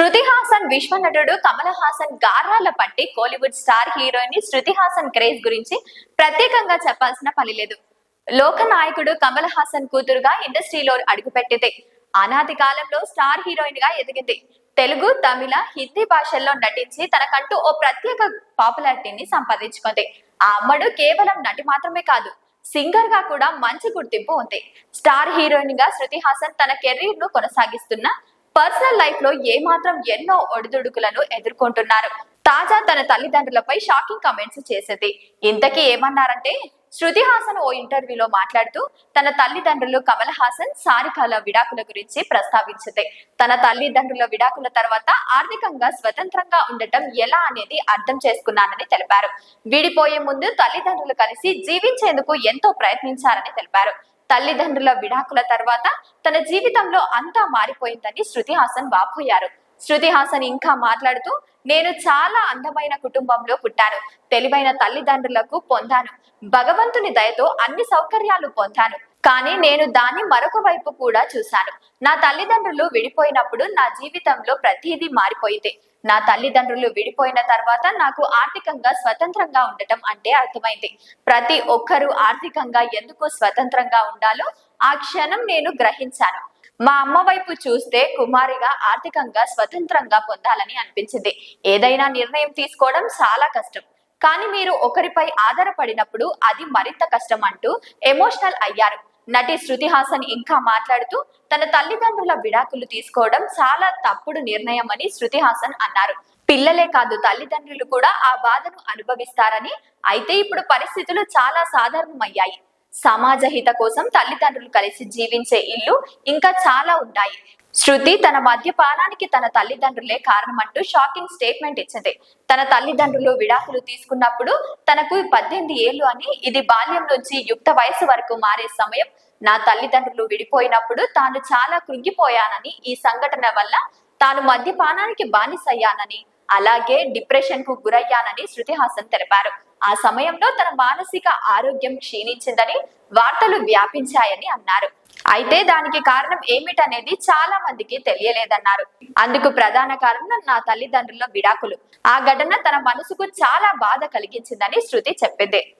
శృతి హాసన్ విశ్వ నటుడు కమల్ హాసన్ గారాల పట్టి Kollywood star heroine Shruti Haasan craze గురించి ప్రత్యేకంగా చెప్పాల్సిన పని లేదు. లోక నాయకుడు కమల్ హాసన్ కూతురుగా ఇండస్ట్రీలో అడుగుపెట్టింది. అనాది కాలంలో స్టార్ హీరోయిన్గా ఎదిగింది. తెలుగు తమిళ హిందీ భాషల్లో నటించి తనకంటూ ఓ ప్రత్యేక పాపులారిటీని సంపాదించుకుంది. ఆ అమ్మడు కేవలం నటి మాత్రమే కాదు సింగర్గా కూడా మంచి గుర్తింపు ఉంది. స్టార్ హీరోయిన్గా శృతి హాసన్ తన కెరీర్ను కొనసాగిస్తున్న పర్సనల్ లైఫ్లో ఏ మాత్రం ఎన్నో ఒడిదుడుకులను ఎదుర్కొంటున్నారు. తాజా తన తల్లిదండ్రులపై షాకింగ్ కమెంట్స్ చేసేది. ఇంతకీ ఏమన్నారంటే శృతి హాసన్ ఓ ఇంటర్వ్యూలో మాట్లాడుతూ తన తల్లిదండ్రులు కమల్ హాసన్ సారికాల విడాకుల గురించి ప్రస్తావించింది. తన తల్లిదండ్రుల విడాకుల తర్వాత ఆర్థికంగా స్వతంత్రంగా ఉండటం ఎలా అనేది అర్థం చేసుకున్నానని తెలిపారు. విడిపోయే ముందు తల్లిదండ్రులు కలిసి జీవించేందుకు ఎంతో ప్రయత్నించారని తెలిపారు. తల్లిదండ్రుల విడాకుల తర్వాత తన జీవితంలో అంతా మారిపోయిందని శృతి హాసన్ వాపోయారు శృతి హాసన్ ఇంకా మాట్లాడుతూ నేను చాలా అందమైన కుటుంబంలో పుట్టాను తెలివైన తల్లిదండ్రులకు పొందాను భగవంతుని దయతో అన్ని సౌకర్యాలు పొందాను. కానీ నేను దాన్ని మరొక వైపు కూడా చూశాను. నా తల్లిదండ్రులు విడిపోయినప్పుడు నా జీవితంలో ప్రతిదీ మారిపోయింది నా తల్లిదండ్రులు విడిపోయిన తర్వాత నాకు ఆర్థికంగా స్వతంత్రంగా ఉండటం అంటే అర్థమైంది. ప్రతి ఒక్కరూ ఆర్థికంగా ఎందుకు స్వతంత్రంగా ఉండాలో ఆ క్షణం నేను గ్రహించాను. మా అమ్మ వైపు చూస్తే కుమారిగా ఆర్థికంగా స్వతంత్రంగా పొందాలని అనిపించింది. ఏదైనా నిర్ణయం తీసుకోవడం చాలా కష్టం. కానీ మీరు ఒకరిపై ఆధారపడినప్పుడు అది మరింత కష్టం అంటూ ఎమోషనల్ అయ్యారు. నటి శృతి హాసన్ ఇంకా మాట్లాడుతూ తన తల్లిదండ్రుల విడాకులు తీసుకోవడం చాలా తప్పుడు నిర్ణయం అని శృతి హాసన్ అన్నారు. పిల్లలే కాదు తల్లిదండ్రులు కూడా ఆ బాధను అనుభవిస్తారని అయితే ఇప్పుడు పరిస్థితులు చాలా సాధారణమయ్యాయి. సమాజ హిత కోసం తల్లిదండ్రులు కలిసి జీవించే ఇల్లు ఇంకా చాలా ఉన్నాయి. శృతి తన మద్యపానానికి తన తల్లిదండ్రులే కారణమంటూ షాకింగ్ స్టేట్మెంట్ ఇచ్చింది. తన తల్లిదండ్రులు విడాకులు తీసుకున్నప్పుడు తనకు పద్దెనిమిది ఏళ్ళు అని ఇది బాల్యం నుంచి యుక్త వయసు వరకు మారే సమయం. నా తల్లిదండ్రులు విడిపోయినప్పుడు తాను చాలా కృంగిపోయానని ఈ సంఘటన వల్ల తాను మద్యపానానికి బానిసయ్యానని అలాగే డిప్రెషన్కు గురయ్యానని శృతి హాసన్ తెలిపారు. ఆ సమయంలో తన మానసిక ఆరోగ్యం క్షీణించిందని వార్తలు వ్యాపించాయని అన్నారు. అయితే దానికి కారణం ఏమిటనేది చాలా మందికి తెలియలేదన్నారు. అందుకు ప్రధాన కారణం నా తల్లిదండ్రుల విడాకులు. ఆ ఘటన తన మనసుకు చాలా బాధ కలిగించిందని శృతి చెప్పింది.